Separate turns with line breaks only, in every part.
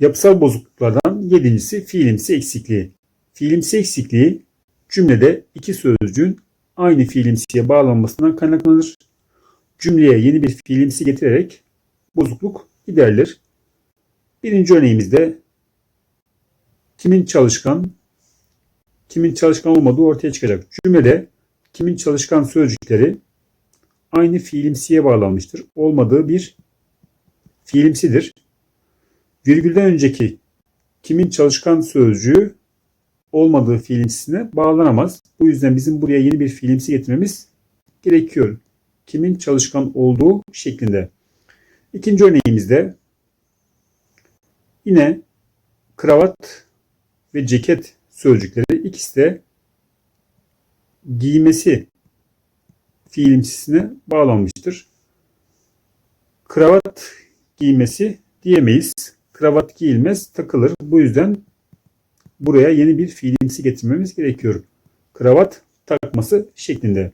Yapısal bozukluklardan yedincisi fiilimsi eksikliği. Fiilimsi eksikliği cümlede iki sözcüğün aynı fiilimsiye bağlanmasından kaynaklanır. Cümleye yeni bir fiilimsi getirerek bozukluk giderilir. Birinci örneğimizde kimin çalışkan, kimin çalışkan olmadığı ortaya çıkacak. Cümlede kimin çalışkan sözcükleri aynı fiilimsiye bağlanmıştır. Olmadığı bir fiilimsidir. Virgülden önceki kimin çalışkan sözcüğü olmadığı fiilimsisine bağlanamaz. Bu yüzden bizim buraya yeni bir fiilimsi getirmemiz gerekiyor. Kimin çalışkan olduğu şeklinde. İkinci örneğimizde yine kravat ve ceket sözcükleri ikisi de giymesi fiilimsisine bağlanmıştır. Kravat giymesi diyemeyiz. Kravat giyilmez, takılır. Bu yüzden buraya yeni bir fiilimsi getirmemiz gerekiyor. Kravat takması şeklinde.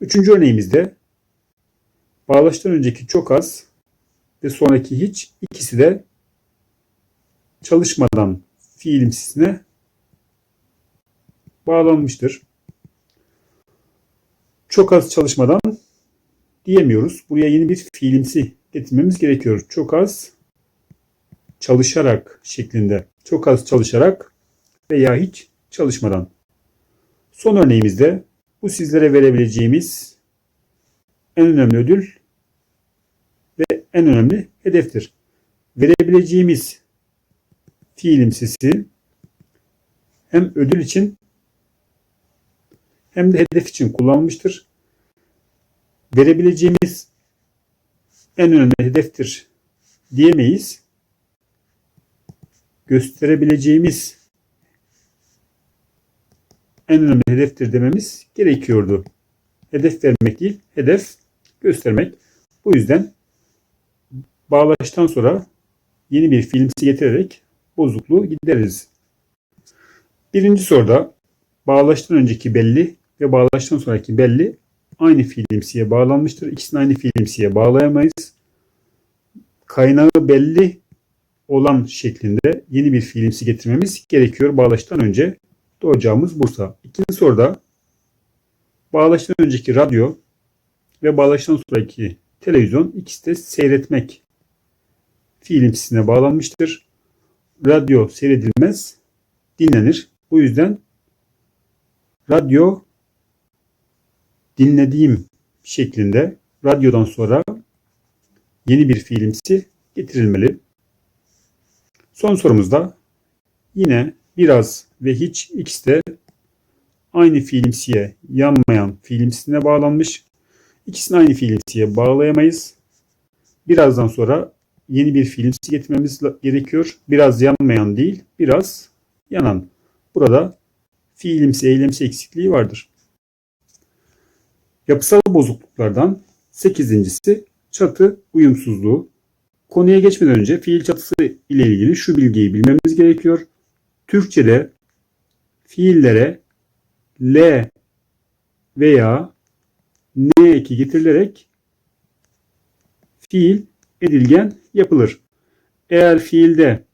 Üçüncü örneğimizde bağlaçtan önceki çok az ve sonraki hiç ikisi de çalışmadan fiilimsisine bağlanmıştır. Çok az çalışmadan diyemiyoruz. Buraya yeni bir fiilimsi getirmemiz gerekiyor. Çok az çalışarak şeklinde. Çok az çalışarak veya hiç çalışmadan. Son örneğimizde bu sizlere verebileceğimiz en önemli ödül ve en önemli hedeftir. Verebileceğimiz fiilimsisi hem ödül için hem de hedef için kullanılmıştır. Verebileceğimiz en önemli hedeftir diyemeyiz. Gösterebileceğimiz en önemli hedeftir dememiz gerekiyordu. Hedef vermek değil, hedef göstermek. Bu yüzden bağlaştan sonra yeni bir filmsi getirerek bozukluğu gideririz. Birinci soruda bağlaştan önceki belli ve bağlaştan sonraki belli aynı fiilimsiye bağlanmıştır. İkisini aynı fiilimsiye bağlayamayız. Kaynağı belli olan şeklinde yeni bir fiilimsi getirmemiz gerekiyor bağlaştan önce. Doğacağımız Bursa. İkinci soruda bağlaştan önceki radyo ve bağlaştan sonraki televizyon ikisi de seyretmek fiilimsisine bağlanmıştır. Radyo seyredilmez, dinlenir. Bu yüzden radyo dinlediğim şeklinde radyodan sonra yeni bir fiilimsi getirilmeli. Son sorumuzda yine biraz ve hiç ikisi de aynı fiilimsiye yanmayan fiilimsisine bağlanmış. İkisini aynı fiilimsiye bağlayamayız. Birazdan sonra yeni bir fiilimsi getirmemiz gerekiyor. Biraz yanmayan değil, biraz yanan. Burada fiilimsi, eylemsi eksikliği vardır. Yapısal bozukluklardan sekizincisi çatı uyumsuzluğu. Konuya geçmeden önce fiil çatısı ile ilgili şu bilgiyi bilmemiz gerekiyor. Türkçede fiillere L veya N eki getirilerek fiil edilgen yapılır. Eğer fiilde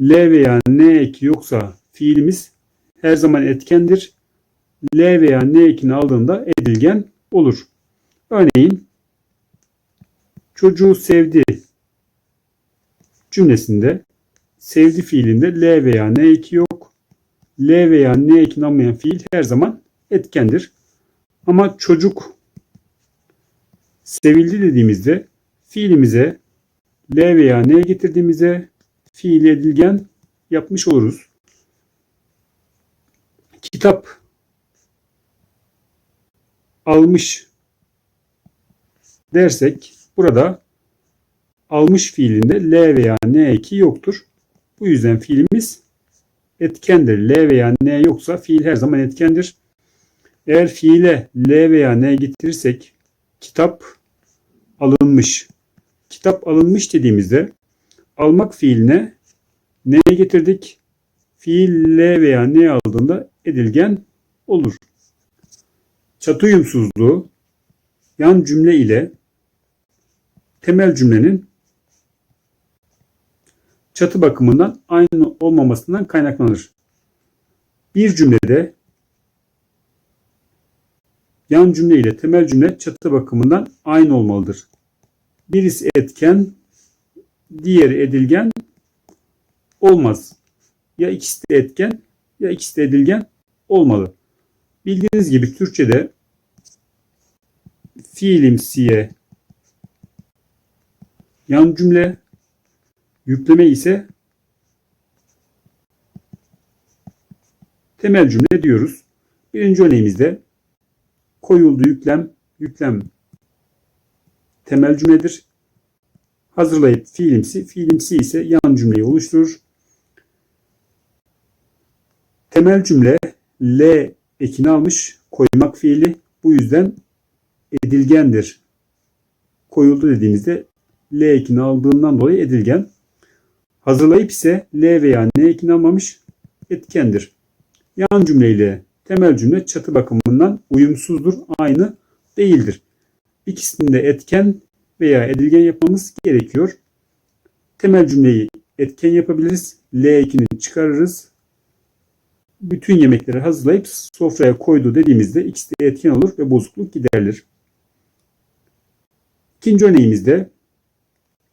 L veya N eki yoksa fiilimiz her zaman etkendir. L veya N ekini aldığında edilgen olur. Örneğin çocuğu sevdi cümlesinde sevdi fiilinde L veya N eki yok. L veya N ekini almayan fiil her zaman etkendir. Ama çocuk sevildi dediğimizde fiilimize L veya N getirdiğimizde fiil edilgen yapmış oluruz. Kitap almış dersek burada almış fiilinde L veya N eki yoktur. Bu yüzden fiilimiz etkendir. L veya N yoksa fiil her zaman etkendir. Eğer fiile L veya N getirirsek kitap alınmış. Kitap alınmış dediğimizde almak fiiline N getirdik. Fiil L veya N aldığında edilgen olur. Çatı uyumsuzluğu yan cümle ile temel cümlenin çatı bakımından aynı olmamasından kaynaklanır. Bir cümlede yan cümle ile temel cümle çatı bakımından aynı olmalıdır. Birisi etken, diğeri edilgen olmaz. Ya ikisi de etken ya ikisi de edilgen olmalı. Bildiğiniz gibi Türkçe'de fiilimsiye yan cümle yükleme ise temel cümle diyoruz. Birinci örneğimizde koyuldu yüklem, yüklem temel cümledir. Hazırlayıp fiilimsi, fiilimsi ise yan cümleyi oluşturur. Temel cümle L ekini almış koymak fiili. Bu yüzden edilgendir. Koyuldu dediğimizde L ekini aldığından dolayı edilgen. Hazırlayıp ise L veya N ekini almamış etkendir. Yan cümle ile temel cümle çatı bakımından uyumsuzdur, aynı değildir. İkisinde etken veya edilgen yapmamız gerekiyor. Temel cümleyi etken yapabiliriz. L ekini çıkarırız. Bütün yemekleri hazırlayıp sofraya koydu dediğimizde ikisi de etken olur ve bozukluk giderilir. İkinci örneğimizde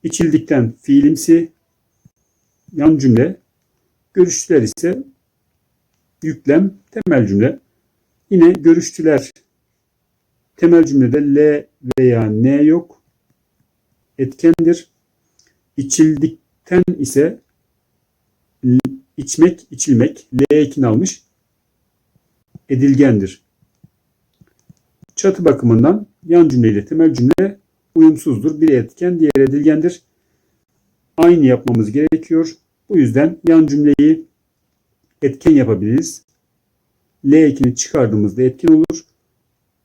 içildikten fiilimsi yan cümle, görüştüler ise yüklem, temel cümle. Yine görüştüler temel cümlede L veya N yok. Etkendir. İçildikten ise içmek, içilmek L ekini almış. Edilgendir. Çatı bakımından yan cümle ile temel cümle uyumsuzdur. Biri etken, diğeri edilgendir. Aynı yapmamız gerekiyor. Bu yüzden yan cümleyi etken yapabiliriz. L ekini çıkardığımızda etken olur.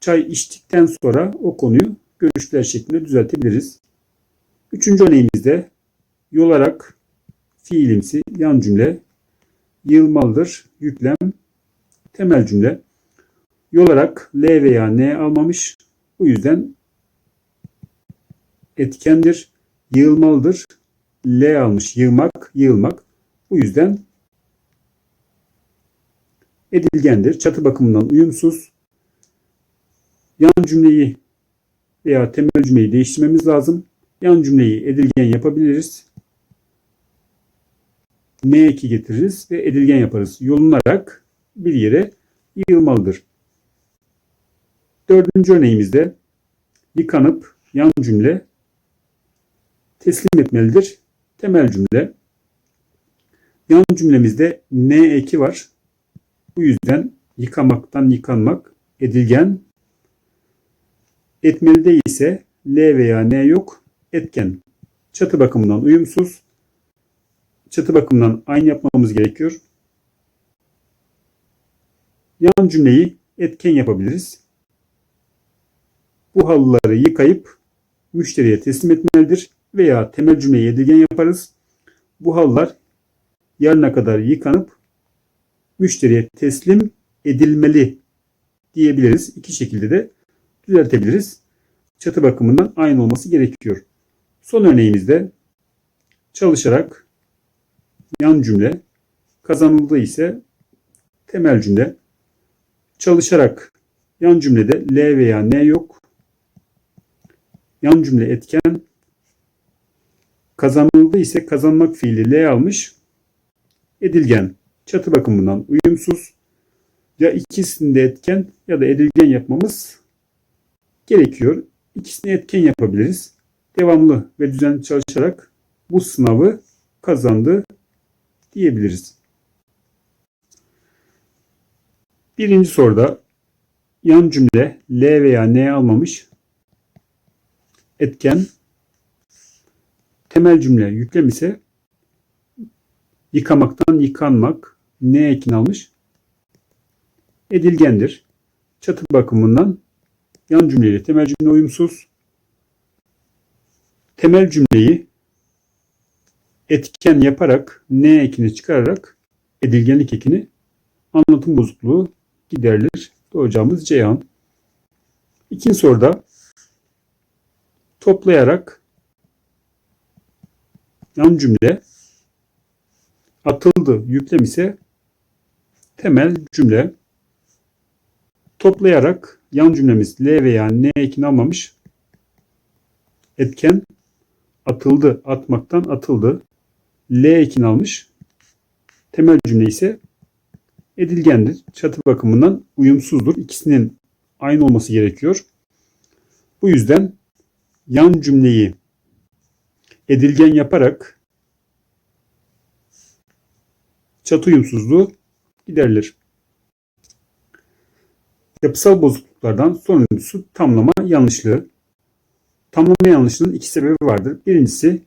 Çay içtikten sonra o konuyu görüşler şeklinde düzeltebiliriz. Üçüncü örneğimizde yolarak fiilimsi yan cümle yığılmalıdır. Yüklem temel cümle. Yolarak L veya N almamış. Bu yüzden etkendir. Yığılmalıdır. L almış. Yığmak, yığılmak. Bu yüzden edilgendir. Çatı bakımından uyumsuz. Yan cümleyi veya temel cümleyi değiştirmemiz lazım. Yan cümleyi edilgen yapabiliriz. N eki getiririz ve edilgen yaparız. Yolunarak bir yere yığılmalıdır. Dördüncü örneğimizde yıkanıp yan cümle teslim etmelidir. Temel cümle. Yan cümlemizde N eki var. Bu yüzden yıkamaktan yıkanmak edilgen. Etmelide ise L veya N yok. Etken. Çatı bakımından uyumsuz. Çatı bakımından aynı yapmamız gerekiyor. Yan cümleyi etken yapabiliriz. Bu halıları yıkayıp müşteriye teslim etmelidir veya temel cümleyi edilgen yaparız. Bu halılar yarına kadar yıkanıp müşteriye teslim edilmeli diyebiliriz. İki şekilde de düzeltebiliriz. Çatı bakımından aynı olması gerekiyor. Son örneğimizde çalışarak yan cümle kazanıldı ise temel cümle çalışarak yan cümlede L veya N yok. Yan cümle etken kazanıldı ise kazanmak fiili L almış. Edilgen çatı bakımından uyumsuz. Ya ikisini de etken ya da edilgen yapmamız gerekiyor. İkisini etken yapabiliriz. Devamlı ve düzenli çalışarak bu sınavı kazandı diyebiliriz. Birinci soruda yan cümle L veya N almamış etken temel cümle yüklem ise yıkamaktan yıkanmak ne ekin almış? Edilgendir. Çatı bakımından yan cümleyle temel cümle uyumsuz. Temel cümleyi etken yaparak ne ekini çıkararak edilgenlik ekini anlatım bozukluğu giderilir. Doğacağımız Ceyhan. İkinci soruda toplayarak yan cümle Atıldı yüklem ise temel cümle. Toplayarak yan cümlemiz L veya N ekini almamış. Etken atıldı, atmaktan atıldı. L ekini almış. Temel cümle ise edilgendir. Çatı bakımından uyumsuzdur. İkisinin aynı olması gerekiyor. Bu yüzden yan cümleyi edilgen yaparak çatı uyumsuzluğu giderilir. Yapısal bozukluklardan sonuncusu tamlama yanlışlığı. Tamlama yanlışlığının iki sebebi vardır. Birincisi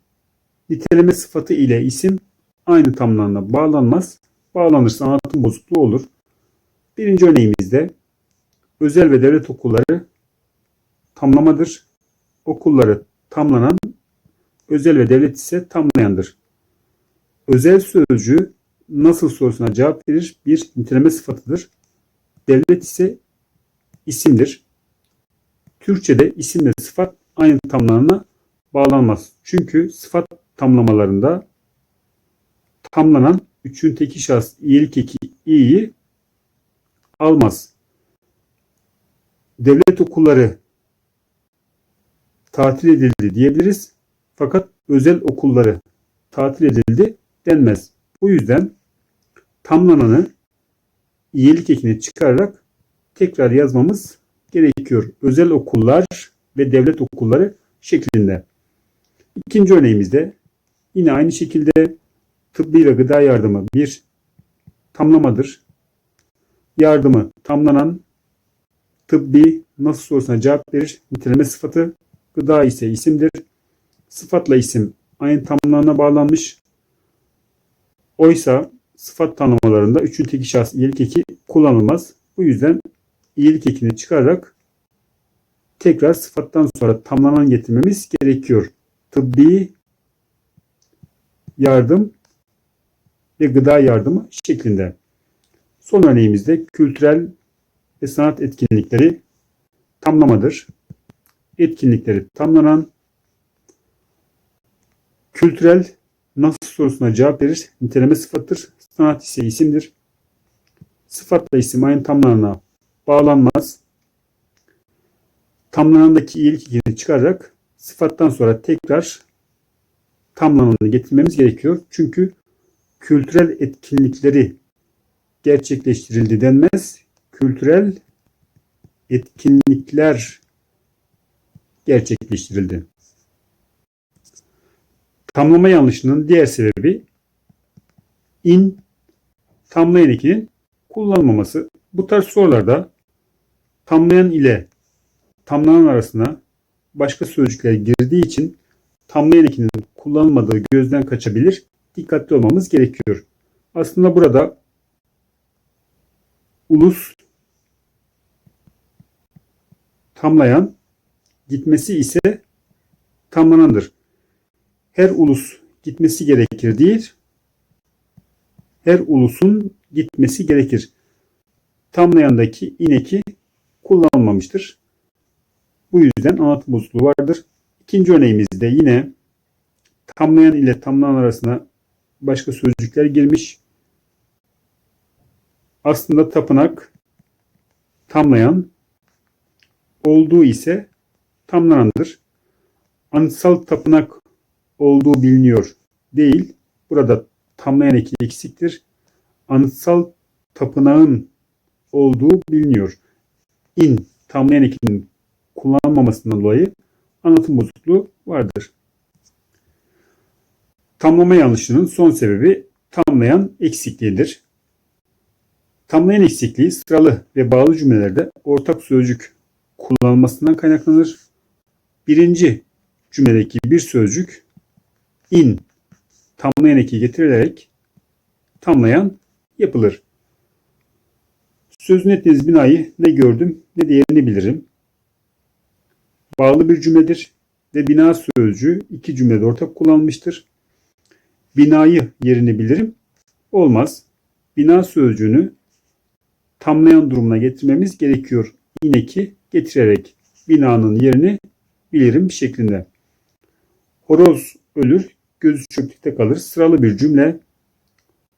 niteleme sıfatı ile isim aynı tamlarına bağlanmaz. Bağlanırsa anlatım bozukluğu olur. Birinci örneğimizde özel ve devlet okulları tamlamadır. Okulları tamlanan, özel ve devlet ise tamlayandır. Özel sözcüğü nasıl sorusuna cevap verir bir niteleme sıfatıdır. Devlet ise isimdir. Türkçe'de isimle sıfat aynı tamlarına bağlanmaz. Çünkü sıfat tamlamalarında tamlanan üçün teki şahıs iyilik eki i'yi almaz. Devlet okulları tatil edildi diyebiliriz. Fakat özel okulları tatil edildi denmez. Bu yüzden tamlananı iyilik ekini çıkararak tekrar yazmamız gerekiyor. Özel okullar ve devlet okulları şeklinde. İkinci örneğimizde yine aynı şekilde tıbbi ve gıda yardımı bir tamlamadır. Yardımı tamlanan tıbbi nasıl sorusuna cevap verir. Niteleme sıfatı gıda ise isimdir. Sıfatla isim aynı tamlarına bağlanmış. Oysa sıfat tanımlarında üçün teki şahs iyilik eki kullanılmaz. Bu yüzden iyilik ekini çıkararak tekrar sıfattan sonra tamlanan getirmemiz gerekiyor. Tıbbi yardım ve gıda yardımı şeklinde. Son örneğimizde kültürel ve sanat etkinlikleri tamlamadır. Etkinlikleri tamlanan kültürel nasıl sorusuna cevap verir. Niteleme sıfattır. Sanat ise isimdir. Sıfatla isim aynı tamlarına bağlanmaz. Tamlanandaki iyilik ikini çıkararak sıfattan sonra tekrar tamlananı getirmemiz gerekiyor. Çünkü kültürel etkinlikleri gerçekleştirildi denmez. Kültürel etkinlikler gerçekleştirildi. Tamlama yanlışının diğer sebebi in tamlayan ekinin kullanılmaması. Bu tarz sorularda tamlayan ile tamlanan arasına başka sözcükler girdiği için tamlayan ekinin kullanılmadığı gözden kaçabilir. Dikkatli olmamız gerekiyor. Aslında burada ulus tamlayan gitmesi ise tamlanandır. Her ulus gitmesi gerekir değil. Her ulusun gitmesi gerekir. Tamlayandaki ineki kullanılmamıştır. Bu yüzden anlatım bozukluğu vardır. İkinci örneğimizde yine tamlayan ile tamlanan arasına başka sözcükler girmiş. Aslında tapınak tamlayan olduğu ise tamlanandır. Anıtsal tapınak olduğu biliniyor değil. Burada tamlayan eki eksiktir. Anıtsal tapınağın olduğu biliniyor. İn tamlayan ekinin kullanmamasından dolayı anlatım bozukluğu vardır. Tamlama yanlışının son sebebi tamlayan eksikliğidir. Tamlayan eksikliği sıralı ve bağlı cümlelerde ortak sözcük kullanılmasından kaynaklanır. Birinci cümledeki bir sözcük in tamlayan eki getirilerek tamlayan yapılır. Sözün ettiğiniz binayı ne gördüm ne diğerini bilirim. Bağlı bir cümledir ve bina sözcüğü iki cümlede ortak kullanılmıştır. Binayı yerini bilirim olmaz. Bina sözcüğünü tamlayan durumuna getirmemiz gerekiyor. Yine ki getirerek binanın yerini bilirim şeklinde. Horoz ölür, gözü çöplükte kalır. Sıralı bir cümle.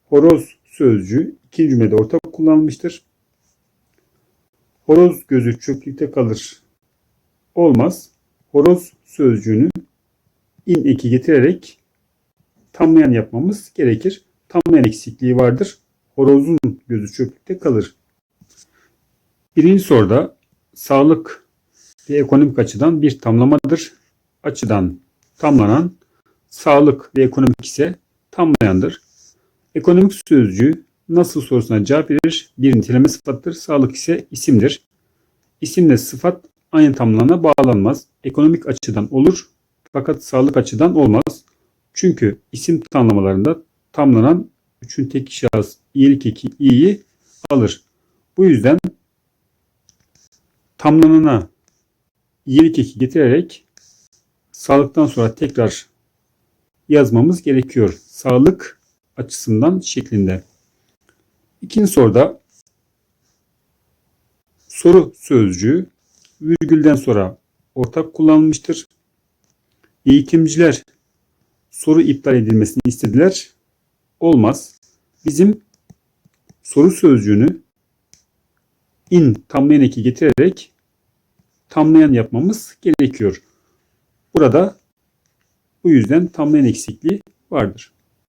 horoz sözcüğü ikinci cümlede ortak kullanılmıştır. Horoz gözü çöplükte kalır. Olmaz. Horoz sözcüğünü in eki getirerek tamlayan yapmamız gerekir. Tamlayan eksikliği vardır. Horozun gözü çöplükte kalır. Birinci soruda sağlık ve ekonomik açıdan bir tamlamadır. Açıdan tamlanan sağlık ve ekonomik ise tamlayandır. Ekonomik sözcüğü nasıl sorusuna cevap verir. Bir niteleme sıfattır. Sağlık ise isimdir. İsimle sıfat aynı tamlana bağlanmaz. Ekonomik açıdan olur fakat sağlık açıdan olmaz. Çünkü isim tamlamalarında tamlanan üçün tek şahıs iyilik eki i'yi alır. Bu yüzden tamlanana iyilik eki getirerek sağlıktan sonra tekrar yazmamız gerekiyor. Sağlık açısından şeklinde. İkinci soruda soru sözcüğü virgülden sonra ortak kullanılmıştır. Eğitimciler soru iptal edilmesini istediler. Olmaz. Bizim soru sözcüğünü in tamlayan eki getirerek tamlayan yapmamız gerekiyor. Burada bu yüzden tamlayan eksikliği vardır.